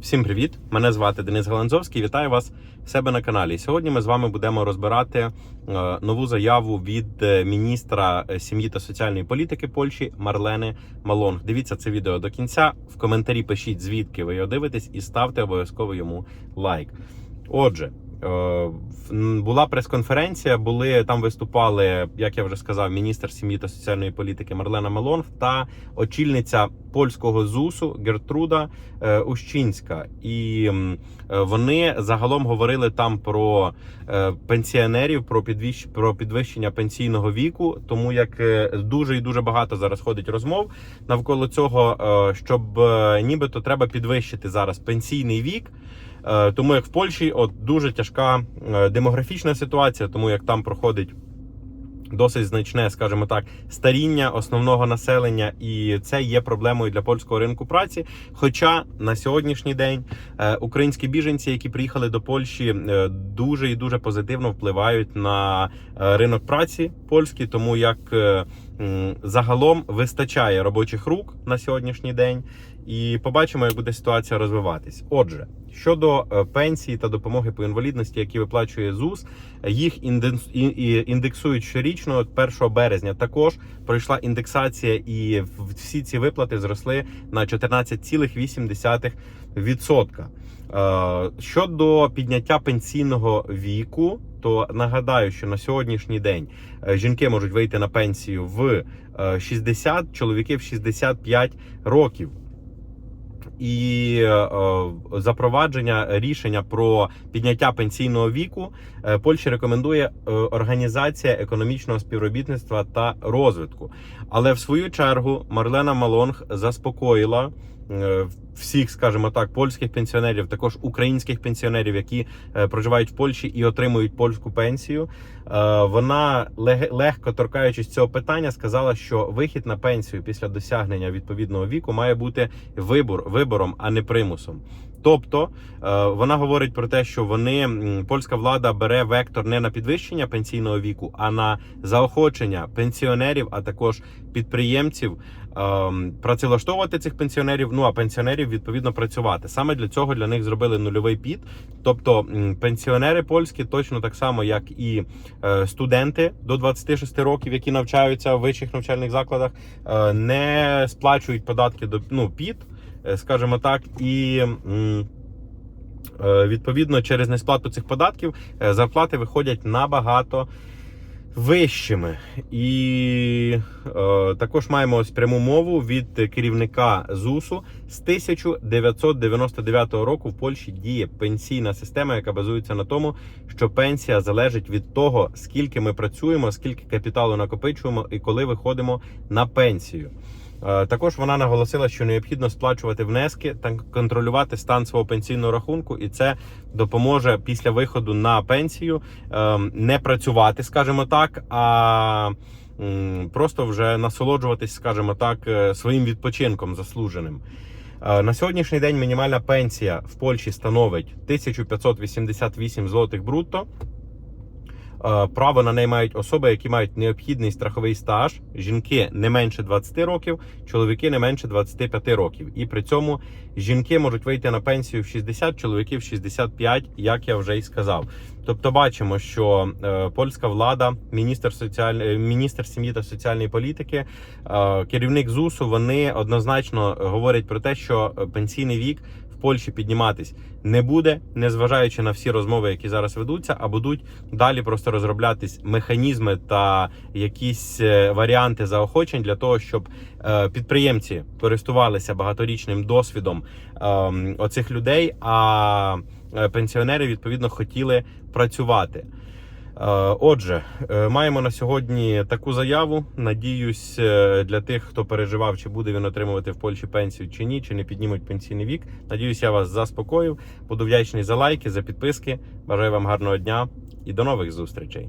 Всім привіт! Мене звати Денис Галанзовський. Вітаю вас в себе на каналі. Сьогодні ми з вами будемо розбирати е, нову заяву від е, міністра е, сім'ї та соціальної політики Польщі Марлени Малонг. Дивіться це відео до кінця. В коментарі пишіть звідки ви його дивитесь, і ставте обов'язково йому лайк. Отже. Е, Була прес-конференція, були там виступали, як я вже сказав, міністр сім'ї та соціальної політики Марлена Малонг та очільниця польського ЗУСу Гертруда е, Ущинська. І е, вони загалом говорили там про пенсіонерів, про підвищ... про підвищення пенсійного віку, тому як дуже і дуже багато зараз ходить розмов навколо цього, щоб нібито треба підвищити зараз пенсійний вік. Е, Тому як в Польщі от дуже тяжка е, демографічна ситуація, тому як там проходить досить значне, скажімо так, старіння основного населення, і це є проблемою для польського ринку праці. Хоча на сьогоднішній день е, українські біженці, які приїхали до Польщі, дуже і дуже позитивно впливають на ринок праці польський, тому як загалом вистачає робочих рук на сьогоднішній день. І побачимо, як буде ситуація розвиватись. Отже, щодо е, пенсії та допомоги по інвалідності, які виплачує ЗУС, їх індексують щорічно. От 1 березня також пройшла індексація, і всі ці виплати зросли на 14,8%. Е, Щодо підняття пенсійного віку, то нагадаю, що на сьогоднішній день е, жінки можуть вийти на пенсію в е, 60, чоловіки в 65 років. І е, е, запровадження рішення про підняття пенсійного віку е, Польща рекомендує е, Організація економічного співробітництва та розвитку. Але в свою чергу Марлена Малонг заспокоїла е, всіх, скажімо так, польських пенсіонерів, також українських пенсіонерів, які е, проживають в Польщі і отримують польську пенсію. Е, Вона лег- легко торкаючись цього питання, сказала, що вихід на пенсію після досягнення відповідного віку має бути вибор вибором, а не примусом. Тобто е, вона говорить про те, що вони польська влада бере вектор не на підвищення пенсійного віку, а на заохочення пенсіонерів, а також підприємців ем, працевлаштовувати цих пенсіонерів. Ну а пенсіонерів відповідно працювати. Саме для цього для них зробили нульовий під. Тобто пенсіонери польські точно так само, як і е, студенти до 26 років, які навчаються в вищих навчальних закладах, е, не сплачують податки до ну під, скажімо так, і. е, Відповідно, через несплату цих податків е, зарплати виходять набагато вищими. І е, також маємо ось пряму мову від керівника ЗУСу з 1999 року в Польщі діє пенсійна система, яка базується на тому, що пенсія залежить від того, скільки ми працюємо, скільки капіталу накопичуємо і коли виходимо на пенсію. Е, Також вона наголосила, що необхідно сплачувати внески та контролювати стан свого пенсійного рахунку, і це допоможе після виходу на пенсію ем, не працювати, скажімо так, а просто вже насолоджуватись, скажімо так, е, своїм відпочинком заслуженим. Е, На сьогоднішній день мінімальна пенсія в Польщі становить 1588 злотих брутто. Е, Право на неї мають особи, які мають необхідний страховий стаж. Жінки не менше 20 років, чоловіки не менше 25 років. І при цьому жінки можуть вийти на пенсію в 60, чоловіки в 65, як я вже й сказав. Тобто, бачимо, що е, польська влада, міністр соціаль... е, міністр сім'ї та соціальної політики, керівник ЗУСу, вони однозначно говорять про те, що пенсійний вік Польщі підніматись не буде, незважаючи на всі розмови, які зараз ведуться, а будуть далі просто розроблятись механізми та якісь е, варіанти заохочень для того, щоб е, підприємці користувалися багаторічним досвідом ем, оцих людей, а е, пенсіонери відповідно хотіли працювати. Е, Отже, е, маємо на сьогодні таку заяву. Надіюсь, е, для тих, хто переживав, чи буде він отримувати в Польщі пенсію чи ні, чи не піднімуть пенсійний вік. Надіюсь, я вас заспокоїв. Буду вдячний за лайки, за підписки. Бажаю вам гарного дня і до нових зустрічей.